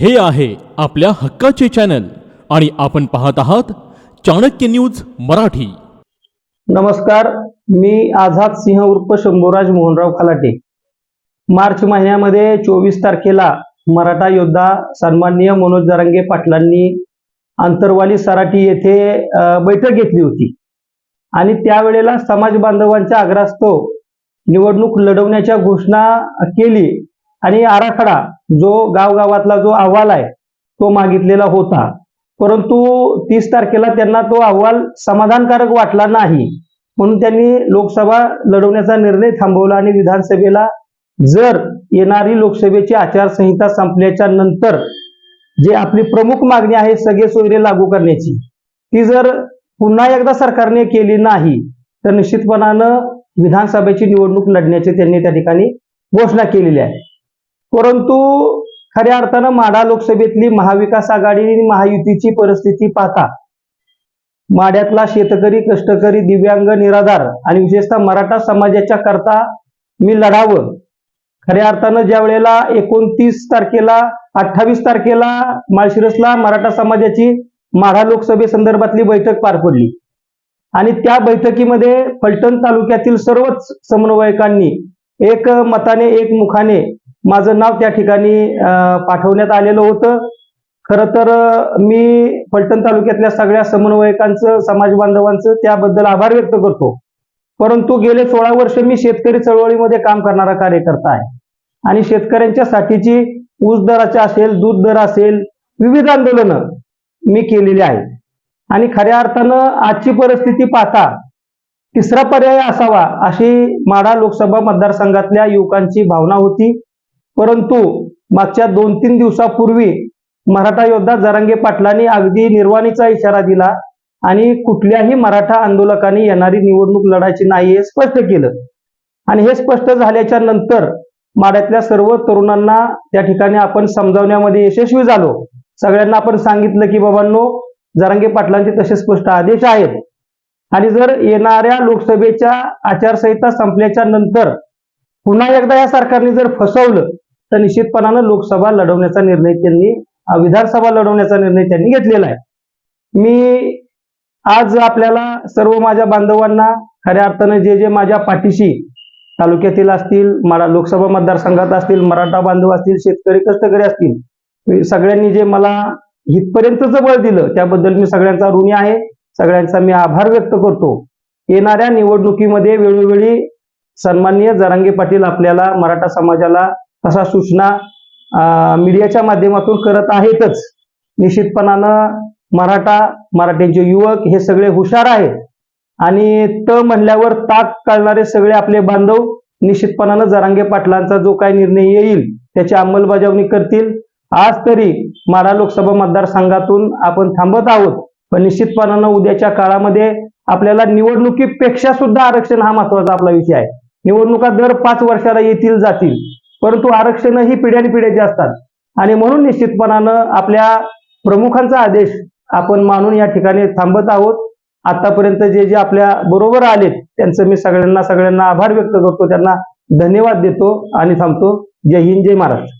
हे आहे आपल्या हक्काचे चॅनल आणि आपण पाहत आहात चाणक्य न्यूज मराठी. नमस्कार मी आझाद सिंह उर्फ शंभूराज मोहनराव खलाटे. मार्च महिन्यामध्ये चोवीस तारखेला मराठा योद्धा सन्माननीय मनोज जरांगे पाटलांनी आंतरवाली सराटी येथे बैठक घेतली होती. आणि त्यावेळेला समाज बांधवांच्या आग्रहास्तव निवडणूक लढवण्याच्या घोषणा केली आणि आराखडा जो गावगावातला जो अहवाल आहे तो मागितलेला होता. परंतु तीस तारखेला त्यांना तो अहवाल समाधानकारक वाटला नाही. म्हणून त्यांनी लोकसभा लढवण्याचा निर्णय थांबवला आणि विधानसभेला जर येणारी लोकसभेची आचारसंहिता संपल्याच्या नंतर जे आपली प्रमुख मागणी आहे सगळे सोयरे लागू करण्याची ती जर पुन्हा एकदा सरकारने केली नाही तर निश्चितपणानं विधानसभेची निवडणूक लढण्याची त्यांनी त्या ठिकाणी घोषणा केलेली आहे. परंतु खऱ्या अर्थानं माढा लोकसभेतली महाविकास आघाडी आणि महायुतीची परिस्थिती पाहता माड्यातला शेतकरी कष्टकरी दिव्यांग निराधार आणि विशेषतः मराठा समाजाच्या करता मी लढावं. खऱ्या अर्थानं ज्या वेळेला एकोणतीस तारखेला अठ्ठावीस तारखेला माळशिरसला मराठा समाजाची माढा लोकसभेसंदर्भातली बैठक पार पडली. आणि त्या बैठकीमध्ये फलटण तालुक्यातील सर्वच समन्वयकांनी एक मताने एक मुखाने माझं नाव त्या ठिकाणी अं, पाठवण्यात आलेलं होतं. खरं तर मी फलटण तालुक्यातल्या सगळ्या समन्वयकांचं समाज बांधवांचं त्याबद्दल आभार व्यक्त करतो. परंतु गेले सोळा वर्ष मी शेतकरी चळवळीमध्ये काम करणारा कार्यकर्ता आहे. आणि शेतकऱ्यांच्या साठीची ऊस दराच्या असेल दूध दर असेल विविध आंदोलनं मी केलेली आहेत. आणि खऱ्या अर्थानं आजची परिस्थिती पाहता तिसरा पर्याय असावा अशी माढा लोकसभा मतदारसंघातल्या युवकांची भावना होती. परंतु मागच्या दोन तीन दिवसापूर्वी मराठा योद्धा जरांगे पाटलांनी अगदी निर्वाणीचा इशारा दिला आणि कुठल्याही मराठा आंदोलकांनी येणारी निवडणूक लढायची नाही हे स्पष्ट केलं. आणि हे स्पष्ट झाल्याच्यानंतर माड्यातल्या सर्व तरुणांना त्या ठिकाणी आपण समजावण्यामध्ये यशस्वी झालो. सगळ्यांना आपण सांगितलं की बाबांनो जरांगे पाटलांचे तसे स्पष्ट आदेश आहेत. आणि जर येणाऱ्या लोकसभेच्या आचारसंहिता संपल्याच्या नंतर पुन्हा एकदा या सरकारने जर फसवलं तर निश्चितपणानं लोकसभा लढवण्याचा निर्णय त्यांनी विधानसभा लढवण्याचा निर्णय त्यांनी घेतलेला आहे. मी आज आपल्याला सर्व माझ्या बांधवांना खऱ्या अर्थानं जे जे माझ्या पाठीशी तालुक्यातील असतील मला लोकसभा मतदारसंघात असतील मराठा बांधव असतील शेतकरी कष्टकरी असतील सगळ्यांनी जे मला इथपर्यंतचं बळ दिलं त्याबद्दल मी सगळ्यांचा ऋणी आहे. सगळ्यांचा मी आभार व्यक्त करतो. येणाऱ्या निवडणुकीमध्ये वेळोवेळी सन्माननीय जरांगे पाटील आपल्याला मराठा समाजाला तसा सूचना मीडियाच्या माध्यमातून करत आहेतच. निश्चितपणानं मराठा मराठ्यांचे युवक हे सगळे हुशार आहेत. आणि त म्हणल्यावर ताक काढणारे सगळे आपले बांधव निश्चितपणानं जरांगे पाटलांचा जो काही निर्णय येईल त्याची अंमलबजावणी करतील. आज तरी माढा लोकसभा मतदारसंघातून आपण थांबत आहोत पण निश्चितपणानं उद्याच्या काळामध्ये आपल्याला निवडणुकीपेक्षा सुद्धा आरक्षण हा महत्त्वाचा आपला विषय आहे. निवडणुका दर पाच वर्षाला येतील जातील. परंतु आरक्षण ही पिढ्यान पिढ्याची असतात. आणि म्हणून निश्चितपणानं आपल्या प्रमुखांचा आदेश आपण मानून या ठिकाणी थांबत आहोत. आतापर्यंत जे जे आपल्या बरोबर आलेत त्यांचं मी सगळ्यांना सगळ्यांना आभार व्यक्त करतो. त्यांना धन्यवाद देतो आणि थांबतो. जय हिंद जय Maharashtra.